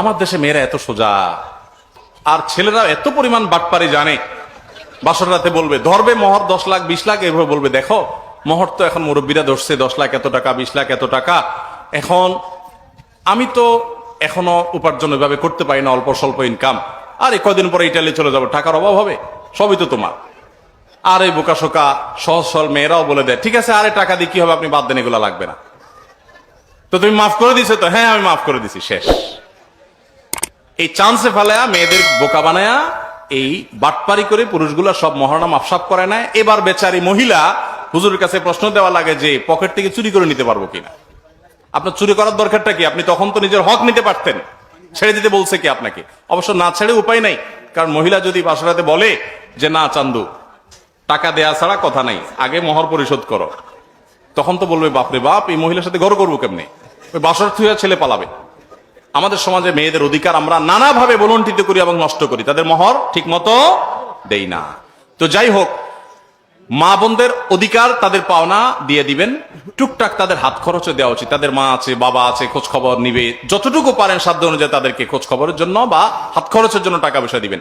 আমার দেশে মেয়েরা এত সোজা, আর ছেলেরা এত পরিমাণ বাটপারি জানে। বাসর রাতে বলবে, ধরবে মহর দশ লাখ, বিশ লাখ, এভাবে বলবে, দেখো, মহর তো এখন মুরব্বীরা ধরছে দশ লাখ এত টাকা, বিশ লাখ এত টাকা। এখন আমি তো এখনও উপার্জন ওইভাবে করতে পারি না, অল্প স্বল্প ইনকাম আর, কদিন পরে ইটালি চলে যাব, টাকার অভাব হবে? সবই তো তোমার। আর এই বোকা শোকা, সহজ সরল মেয়েরাও বলে দেয়, ঠিক আছে, আরে, টাকা দিয়ে কি হবে? আপনি বাদ দেন, এগুলো লাগবে না। তো তুমি মাফ করে দিছো তো? হ্যাঁ আমি মাফ করে দিছি, শেষ। এই চান্সে ফেলায়া, মেয়েদের বোকা বানায়া, এই বাটপারি করে পুরুষগুলা সব মহারণা মাফসাফ করে নেয় এবার বেচারি মহিলা হুজুরের কাছে প্রশ্ন দেওয়া লাগে যে, পকেট থেকে চুরি করে নিতে পারব কিনা? আপনার চুরি করার দরকারটা কি? আপনি তখন তো নিজের হক নিতে পারতেন। ছেড়ে দিতে বলছে কি আপনাকে? অবশ্য না ছেড়ে উপায় নাই, কারণ মহিলা যদি বাসরাতে বলে যে, না চান্দু, টাকা দেয়া ছাড়া কথা নাই, আগে মহর পরিশোধ করো, তখন তো বলবে, বাপরে বাপ, এই মহিলার সাথে ঘর করব কেমনে? ওই বাসর থুয়া ছেলে পালাবে। আমাদের সমাজে মেয়েদের অধিকার আমরা নানাভাবে বলন্টিত করি এবং নষ্ট করি। তাদের মহর ঠিক মতো দেই না। তো যাই হোক, মা বোনদের অধিকার তাদের পাওনা দিয়ে দিবেন। টুকটাক তাদের হাত খরচও দেওয়া উচিত। তাদের মা আছে, বাবা আছে খোঁজ খবর নিবে। যতটুকু পারেন সাধ্য অনুযায়ী তাদেরকে খোঁজ খবরের জন্য বা হাত খরচের জন্য টাকা পয়সা দিবেন।